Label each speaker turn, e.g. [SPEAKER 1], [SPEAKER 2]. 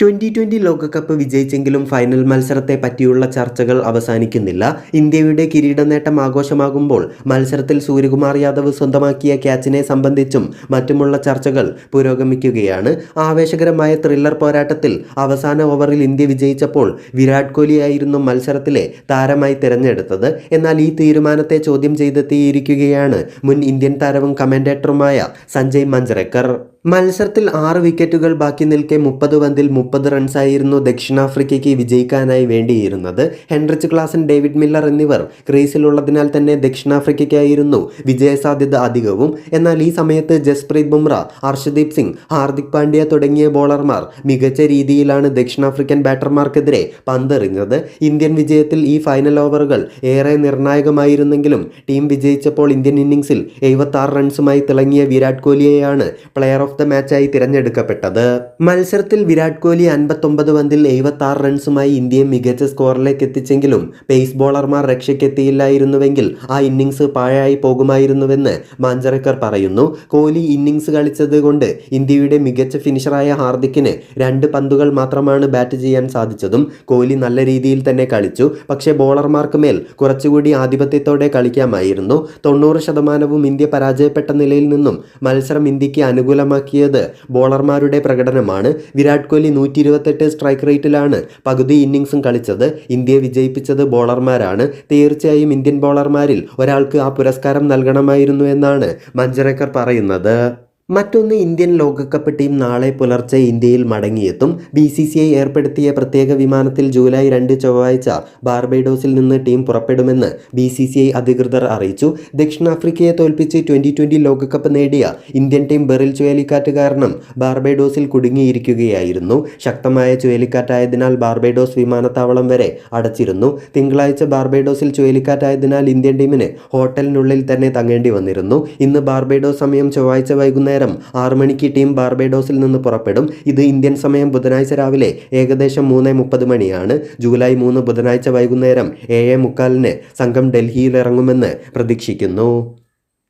[SPEAKER 1] Twenty twenty ലോകകപ്പ് വിജയിച്ചെങ്കിലും final മത്സരത്തെ പറ്റിയുള്ള ചർച്ചകൾ അവസാനിക്കുന്നില്ല. ഇന്ത്യയുടെ കിരീട നേട്ടം ആഘോഷമാകുമ്പോൾ മത്സരത്തിൽ സൂര്യകുമാർ യാദവ് സ്വന്തമാക്കിയ ക്യാച്ചിനെ സംബന്ധിച്ചും മറ്റുമുള്ള ചർച്ചകൾ പുരോഗമിക്കുകയാണ്. ആവേശകരമായ ത്രില്ലർ പോരാട്ടത്തിൽ അവസാന ഓവറിൽ ഇന്ത്യ വിജയിച്ചപ്പോൾ വിരാട് കോഹ്ലിയായിരുന്നു മത്സരത്തിലെ താരമായി തിരഞ്ഞെടുത്തത്. എന്നാൽ ഈ തീരുമാനത്തെ ചോദ്യം ചെയ്തെത്തിയിരിക്കുകയാണ് മുൻ ഇന്ത്യൻ താരവും കമന്റേറ്ററുമായ സഞ്ജയ് മഞ്ചരക്കർ. മത്സരത്തിൽ ആറ് വിക്കറ്റുകൾ ബാക്കി നിൽക്കെ മുപ്പത് പന്തിൽ മുപ്പത് റൺസായിരുന്നു ദക്ഷിണാഫ്രിക്കയ്ക്ക് വിജയിക്കാനായി വേണ്ടിയിരുന്നത്. ഹെൻറിച്ച് ക്ലാസൻ ഡേവിഡ് മില്ലർ എന്നിവർ ക്രീസിലുള്ളതിനാൽ തന്നെ ദക്ഷിണാഫ്രിക്കയ്ക്കായിരുന്നു വിജയസാധ്യത അധികവും. എന്നാൽ ഈ സമയത്ത് ജസ്പ്രീത് ബുംറ ഹർഷദീപ് സിംഗ് ഹാർദിക് പാണ്ഡ്യ തുടങ്ങിയ ബോളർമാർ മികച്ച രീതിയിലാണ് ദക്ഷിണാഫ്രിക്കൻ ബാറ്റർമാർക്കെതിരെ പന്തെറിഞ്ഞത്. ഇന്ത്യൻ വിജയത്തിൽ ഈ ഫൈനൽ ഓവറുകൾ ഏറെ നിർണായകമായിരുന്നെങ്കിലും ടീം വിജയിച്ചപ്പോൾ ഇന്ത്യൻ ഇന്നിംഗ്സിൽ എഴുപത്തി ആറ് റൺസുമായി തിളങ്ങിയ വിരാട് കോഹ്ലിയെയാണ് പ്ലെയർ ഓഫ് ദ മാച്ചായി തിരഞ്ഞെടുക്കപ്പെട്ടത്. മത്സരത്തിൽ വിരാട് കോഹ്ലി അൻപത്തൊമ്പത് പന്തിൽ എഴുപത്തി ആറ് റൺസുമായി ഇന്ത്യയെ മികച്ച സ്കോറിലേക്ക് എത്തിച്ചെങ്കിലും പേസ് ബോളർമാർ രക്ഷയ്ക്കെത്തിയില്ലായിരുന്നുവെങ്കിൽ ആ ഇന്നിങ്സ് പാഴായി പോകുമായിരുന്നുവെന്ന് മാഞ്ചറക്കർ പറയുന്നു. കോഹ്ലി ഇന്നിങ്സ് കളിച്ചത് കൊണ്ട് ഇന്ത്യയുടെ മികച്ച ഫിനിഷറായ ഹാർദിക്കിന് രണ്ട് പന്തുകൾ മാത്രമാണ് ബാറ്റ് ചെയ്യാൻ സാധിച്ചതും കോഹ്ലി നല്ല രീതിയിൽ തന്നെ കളിച്ചു. പക്ഷേ ബോളർമാർക്ക് മേൽ കുറച്ചുകൂടി ആധിപത്യത്തോടെ കളിക്കാമായിരുന്നു. തൊണ്ണൂറ് ശതമാനവും ഇന്ത്യ പരാജയപ്പെട്ട നിലയിൽ നിന്നും മത്സരം ഇന്ത്യയ്ക്ക് അനുകൂലമാക്കിയത് ബോളർമാരുടെ പ്രകടനമാണ്. വിരാട് കോഹ്ലി നൂറ്റി ഇരുപത്തെട്ട് സ്ട്രൈക്ക് റേറ്റിലാണ് പകുതി ഇന്നിങ്സും കളിച്ചത്. ഇന്ത്യയെ വിജയിപ്പിച്ചത് ബോളർമാരാണ് തീർച്ചയായും ഇന്ത്യൻ ബോളർമാരിൽ ഒരാൾക്ക് ആ പുരസ്കാരം നൽകണമായിരുന്നു എന്നാണ് മഞ്ജരക്കർ പറയുന്നത്. മറ്റൊന്ന് ഇന്ത്യൻ ലോകകപ്പ് ടീം നാളെ പുലർച്ചെ ഇന്ത്യയിൽ മടങ്ങിയെത്തും. ബി സി സി ഐ ഏർപ്പെടുത്തിയ പ്രത്യേക വിമാനത്തിൽ ജൂലൈ രണ്ട് ചൊവ്വാഴ്ച ബാർബൈഡോസിൽ നിന്ന് ടീം പുറപ്പെടുമെന്ന് ബി സി സി ഐ അധികൃതർ അറിയിച്ചു. ദക്ഷിണാഫ്രിക്കയെ തോൽപ്പിച്ച് ട്വന്റി ട്വന്റി ലോകകപ്പ് നേടിയ ഇന്ത്യൻ ടീം ബെറിൽ ചുഴലിക്കാറ്റ് കാരണം ബാർബൈഡോസിൽ കുടുങ്ങിയിരിക്കുകയായിരുന്നു. ശക്തമായ ചുഴലിക്കാറ്റായതിനാൽ ബാർബൈഡോസ് വിമാനത്താവളം വരെ അടച്ചിരുന്നു. തിങ്കളാഴ്ച ബാർബൈഡോസിൽ ചുഴലിക്കാറ്റായതിനാൽ ഇന്ത്യൻ ടീമിന് ഹോട്ടലിനുള്ളിൽ തന്നെ തങ്ങേണ്ടി വന്നിരുന്നു. ഇന്ന് ബാർബൈഡോസ് സമയം ചൊവ്വാഴ്ച വൈകുന്നേരം ആറു മണിക്ക് ടീം ബാർബേഡോസിൽ നിന്ന് പുറപ്പെടും. ഇത് ഇന്ത്യൻ സമയം ബുധനാഴ്ച രാവിലെ ഏകദേശം മൂന്ന് മുപ്പത് മണിയാണ്. ജൂലൈ മൂന്ന് ബുധനാഴ്ച വൈകുന്നേരം ഏഴ് മുക്കാലിന് സംഘം ഡൽഹിയിൽ ഇറങ്ങുമെന്ന് പ്രതീക്ഷിക്കുന്നു.